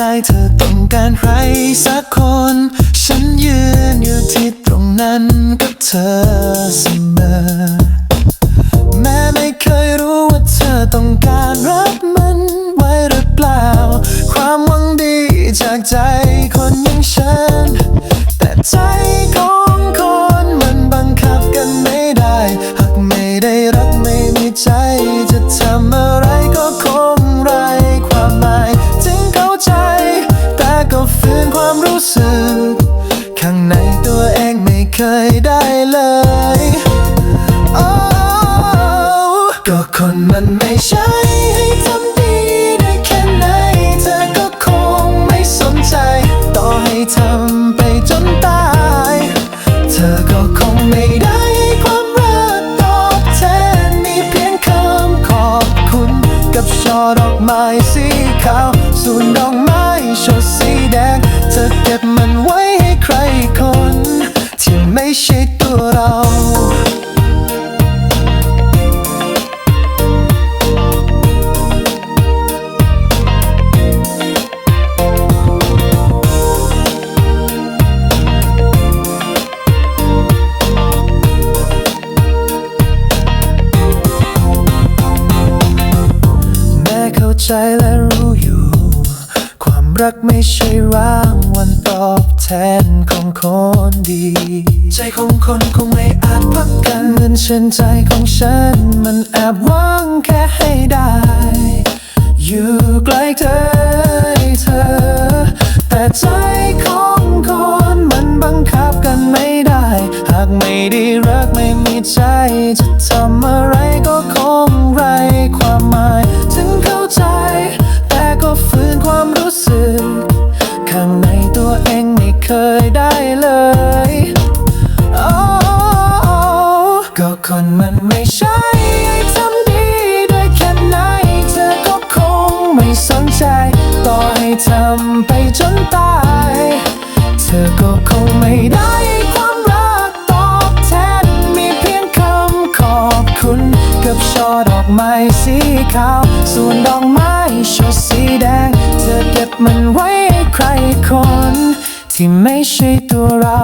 เธอต้องการใครสักคน ฉันยืนอยู่ที่ตรงนั้นกับเธอเสมอ แม้ไม่เคยรู้ว่าเธอต้องการรับมันไว้หรือเปล่า ความหวังดีจากใจคนอย่างฉัน แต่ใจ คนมันไม่ใช่ให้ทำดีได้แค่ไหน เธอก็คงไม่สนใจ ต่อให้ทำไปจนตาย เธอก็คงไม่ได้ให้ความรักตอบแทนมีเพียงคำขอบคุณ กับช่อดอกไม้สีขาว ส่วนดอกไม้ช่อสีแดง เธอเก็บมันไว้ให้ใครคน ที่ไม่ใช่ตัวเรา ใจและรู้อยู่ ความรักไม่ใช่รางวัลตอบแทนของคนดี ใจของคนคงไม่อาจพักกันเหมือนเช่นใจของฉัน มันแอบหวังแค่ให้ได้ อยู่ใกล้เธอเธอ แต่ใจของคนมันบังคับกันไม่ได้ หากไม่ได้รักไม่มีใจจะทำอะไรก็คง เคยได้เลยโอ้ก็คนมันไม่ใช่ทำดีได้แค่ไหนเธอก็คงไม่สนใจ ต่อให้ทำไปจนตาย เธอก็คงไม่ได้ความรักตอบแทนมีเพียงคำขอบคุณ กับช่อดอกไม้สีขาว ส่วนดอกไม้ช่อสีแดง เธอเก็บมันไว้ให้ใครคน ที่ไม่ใช่ตัวเรา